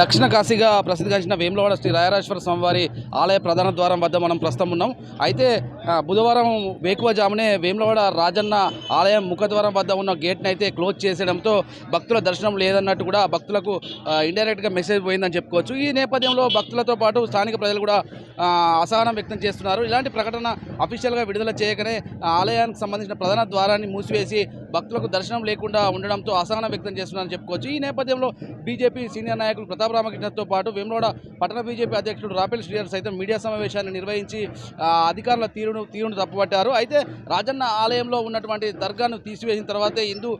దక్షిణ కాశీగా ప్రసిద్ధిగాంచిన వేములవాడ శ్రీ రాయరాజేశ్వర స్వామివారి ఆలయ ప్రధాన ద్వారం వద్ద మనం ప్రస్తుతం ఉన్నాం. అయితే బుధవారం వేకువజామునే వేములవాడ రాజన్న ఆలయం ముఖద్వారం వద్ద ఉన్న గేట్ను అయితే క్లోజ్ చేసేయడంతో భక్తుల దర్శనం లేదన్నట్టు కూడా భక్తులకు ఇండైరెక్ట్గా మెసేజ్ పోయిందని చెప్పుకోవచ్చు. ఈ నేపథ్యంలో భక్తులతో పాటు స్థానిక ప్రజలు కూడా అసహనం వ్యక్తం చేస్తున్నారు. ఇలాంటి ప్రకటన అఫీషియల్గా విడుదల చేయకనే ఆలయానికి సంబంధించిన ప్రధాన ద్వారాన్ని మూసివేసి భక్తులకు దర్శనం లేకుండా ఉండడంతో అసహనం వ్యక్తం చేస్తున్నారని చెప్పుకోవచ్చు. ఈ నేపథ్యంలో బీజేపీ సీనియర్ నాయకులు ప్రతాప్ రామకృష్ణతో పాటు వేములవాడ పట్టణ బీజేపీ అధ్యక్షుడు రాపేల్ శ్రీహర్ సైతం మీడియా సమావేశాన్ని నిర్వహించి అధికారుల తీరును తీరును తప్పుపట్టారు. అయితే రాజన్న ఆలయంలో ఉన్నటువంటి దర్గాను తీసివేసిన తర్వాతే హిందూ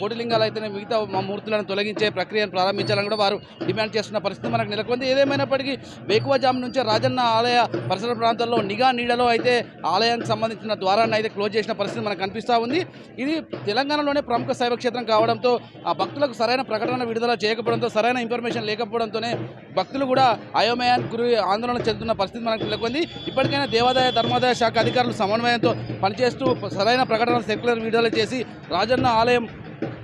కోటిలింగాలు అయితేనే మిగతా మూర్తులను తొలగించే ప్రక్రియను ప్రారంభించాలని కూడా వారు డిమాండ్ చేస్తున్న పరిస్థితి మనకు నెలకొంది. ఏదేమైనప్పటికీ బేకువజాము నుంచే రాజన్న ఆలయ పరిసర ప్రాంతాల్లో నిఘా నీడలో అయితే ఆలయానికి సంబంధించిన ద్వారాన్ని అయితే క్లోజ్ చేసిన పరిస్థితి మనకు కనిపిస్తూ ఉంది. ఇది తెలంగాణలోనే ప్రముఖ శైవ క్షేత్రం కావడంతో ఆ భక్తులకు సరైన ప్రకటన విడుదల చేయకపోవడంతో సరైన ఇన్ఫర్మేషన్ లేకపోవడంతోనే భక్తులు కూడా అయోమయానికి గురి ఆందోళన చెందుతున్న పరిస్థితి మనకు నెలకొంది. ఇప్పటికైనా దేవాదాయ ధర్మాదాయ శాఖ అధికారులు సమన్వయంతో పనిచేస్తూ సరైన ప్రకటన సెక్యులర్ విడుదల చేసి రాజన్న ఆలయం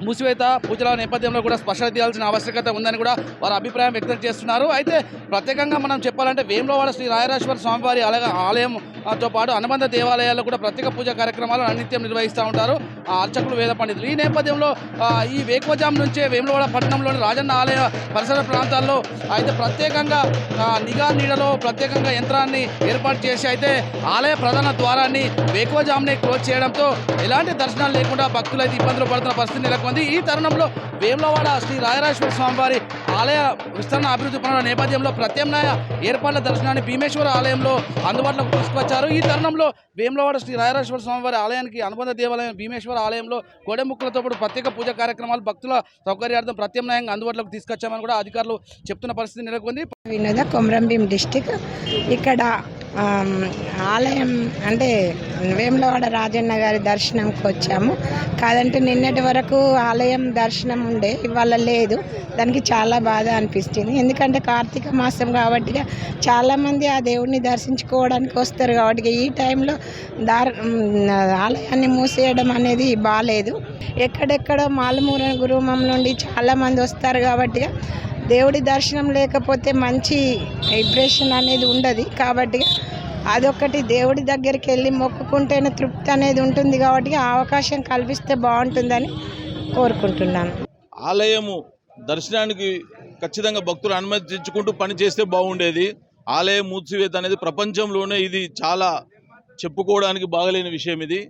మూసివేత పూజల నేపథ్యంలో కూడా స్పష్టత తీయాల్సిన ఆవశ్యకత ఉందని కూడా వారు అభిప్రాయం వ్యక్తం చేస్తున్నారు. అయితే ప్రత్యేకంగా మనం చెప్పాలంటే వేములవాడ శ్రీ రాయరాజేశ్వర స్వామివారి ఆలయ ఆలయం తో పాటు అనుబంధ దేవాలయాల్లో కూడా ప్రత్యేక పూజా కార్యక్రమాలు అనిత్యం నిర్వహిస్తూ ఉంటారు. ఆ అర్చకులు వేద పండితులు. ఈ నేపథ్యంలో ఈ వేకువజాం నుంచే వేములవాడ పట్టణంలోని రాజన్న ఆలయ పరిసర ప్రాంతాల్లో అయితే ప్రత్యేకంగా నిఘా నీడలో ప్రత్యేకంగా యంత్రాన్ని ఏర్పాటు చేసి అయితే ఆలయ ప్రధాన ద్వారాన్ని వేకువజామునే క్లోజ్ చేయడంతో ఎలాంటి దర్శనాలు లేకుండా భక్తులు అయితే ఇబ్బందులు పడుతున్న పరిస్థితి నెలకొంది. ఈ తరుణంలో వేములవాడ శ్రీ రాయరాజేశ్వర స్వామివారి ఆలయ విస్తరణ అభివృద్ధి పనుల నేపథ్యంలో ప్రత్యామ్నాయ ఏర్పాట్ల దర్శనాన్ని భీమేశ్వర ఆలయంలో అందుబాటులోకి తీసుకొచ్చారు ఈ తరుణంలో వేములవాడ శ్రీ రాయరాజేశ్వర స్వామివారి ఆలయానికి అనుబంధ దేవాలయం భీమేశ్వర ఆలయంలో కోడెముక్కలతో పాటు ప్రత్యేక పూజ కార్యక్రమాలు భక్తుల సౌకర్యార్థం ప్రత్యామ్నాయంగా అందుబాటులోకి తీసుకొచ్చామని కూడా అధికారులు చెప్తున్న పరిస్థితి నెలకొంది. వినోద కొమరంభీం డిస్టిక్. ఇక్కడ ఆలయం అంటే వేములవాడ రాజన్న గారి దర్శనంకి వచ్చాము. కాదంటే నిన్నటి వరకు ఆలయం దర్శనం ఉండే ఇవాళ లేదు. దానికి చాలా బాధ అనిపిస్తుంది. ఎందుకంటే కార్తీక మాసం కాబట్టి చాలామంది ఆ దేవుడిని దర్శించుకోవడానికి వస్తారు కాబట్టి ఈ టైంలో దార్ ఆలయాన్ని మూసేయడం అనేది బాగాలేదు ఎక్కడెక్కడో మాలమూర గురుమం నుండి చాలామంది వస్తారు కాబట్టి దేవుడి దర్శనం లేకపోతే మంచి ఇంప్రెషన్ అనేది ఉండదు. కాబట్టి అదొకటి దేవుడి దగ్గరికి వెళ్ళి మొక్కుకుంటేనే తృప్తి అనేది ఉంటుంది కాబట్టి ఆ అవకాశం కల్పిస్తే బాగుంటుందని కోరుకుంటున్నాను. ఆలయము దర్శనానికి ఖచ్చితంగా భక్తులు అనుమతించుకుంటూ పని చేస్తే బాగుండేది. ఆలయం మూసివేత అనేది ప్రపంచంలోనే ఇది చాలా చెప్పుకోవడానికి బాగలేని విషయం ఇది.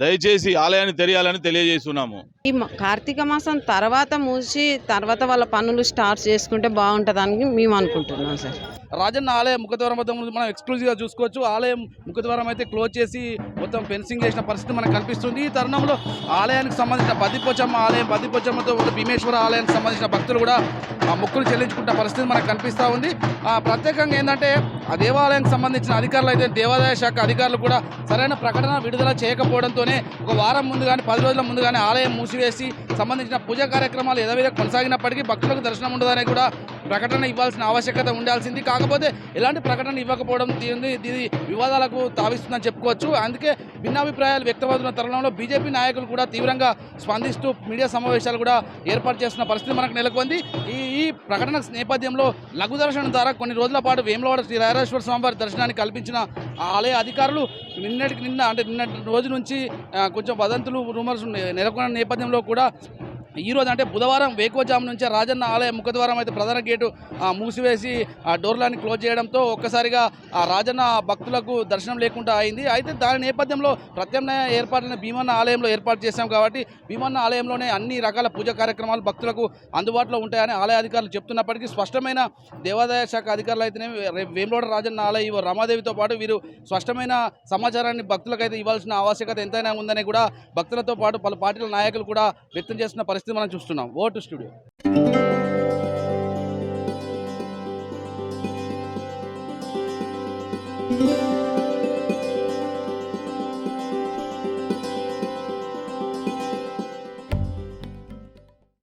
దయచేసి ఆలయాన్ని తెరయాలని తెలియజేస్తున్నాము. ఈ కార్తీక మాసం తర్వాత మూసి తర్వాత వాళ్ళ పనులు స్టార్ట్ చేసుకుంటే బాగుంటుందని మేము అనుకుంటున్నాం సార్. రాజన్న ఆలయం ముఖద్వారం వద్ద ముందు మనం ఎక్స్క్లూజివ్గా చూసుకోవచ్చు. ఆలయం ముఖద్వారం అయితే క్లోజ్ చేసి మొత్తం ఫెన్సింగ్ చేసిన పరిస్థితి మనకు కనిపిస్తుంది. ఈ తరుణంలో ఆలయానికి సంబంధించిన బద్దిపోచమ్మ ఆలయం బద్దిపోచమ్మతో పాటు భీమేశ్వర ఆలయానికి సంబంధించిన భక్తులు కూడా ఆ మొక్కులు చెల్లించుకుంటున్న పరిస్థితి మనకు కనిపిస్తూ ఉంది. ఆ ప్రత్యేకంగా ఏంటంటే ఆ దేవాలయానికి సంబంధించిన అధికారులు అయితే దేవాదాయ శాఖ అధికారులు కూడా సరైన ప్రకటన విడుదల చేయకపోవడంతోనే ఒక వారం ముందు కానీ పది రోజుల ముందు కానీ ఆలయం మూసివేసి సంబంధించిన పూజా కార్యక్రమాలు యథావిధ కొనసాగినప్పటికీ భక్తులకు దర్శనం ఉండదని కూడా ప్రకటన ఇవ్వాల్సిన ఆవశ్యకత ఉండాల్సింది. కాకపోతే ఎలాంటి ప్రకటన ఇవ్వకపోవడం దీని ఇది వివాదాలకు తావిస్తుందని చెప్పుకోవచ్చు. అందుకే భిన్నాభిప్రాయాలు వ్యక్తమవుతున్న తరుణంలో బీజేపీ నాయకులు కూడా తీవ్రంగా స్పందిస్తూ మీడియా సమావేశాలు కూడా ఏర్పాటు చేస్తున్న పరిస్థితి మనకు నెలకొంది. ఈ ఈ ప్రకటన నేపథ్యంలో లఘు దర్శనం ద్వారా కొన్ని రోజుల పాటు వేములవాడ శ్రీ రాయరాజేశ్వర స్వామివారి దర్శనాన్ని కల్పించిన ఆలయ అధికారులు నిన్నటికి నిన్న అంటే నిన్నటి రోజు నుంచి కొంచెం వదంతులు రూమర్స్ నెలకొన్న నేపథ్యంలో కూడా ఈరోజు అంటే బుధవారం వేకోజాము నుంచే రాజన్న ఆలయ ముఖద్వారం అయితే ప్రధాన గేటు మూసివేసి ఆ డోర్లని క్లోజ్ చేయడంతో ఒక్కసారిగా ఆ రాజన్న భక్తులకు దర్శనం లేకుండా అయింది. అయితే దాని నేపథ్యంలో ప్రత్యామ్నాయ ఏర్పాట్లను భీమన్న ఆలయంలో ఏర్పాటు చేశాం కాబట్టి భీమన్న ఆలయంలోనే అన్ని రకాల పూజ కార్యక్రమాలు భక్తులకు అందుబాటులో ఉంటాయని ఆలయ అధికారులు చెప్తున్నప్పటికీ స్పష్టమైన దేవాదాయ శాఖ అధికారులు అయితేనే రే- రాజన్న ఆలయ ఈవో రమాదేవితో పాటు వీరు స్పష్టమైన సమాచారాన్ని భక్తులకైతే ఇవ్వాల్సిన ఆవశ్యకత ఎంతైనా ఉందని కూడా భక్తులతో పాటు పలు పార్టీల నాయకులు కూడా వ్యక్తం చేస్తున్న పరిస్థితి పరిస్థితి మనం చూస్తున్నాం. Vote studio.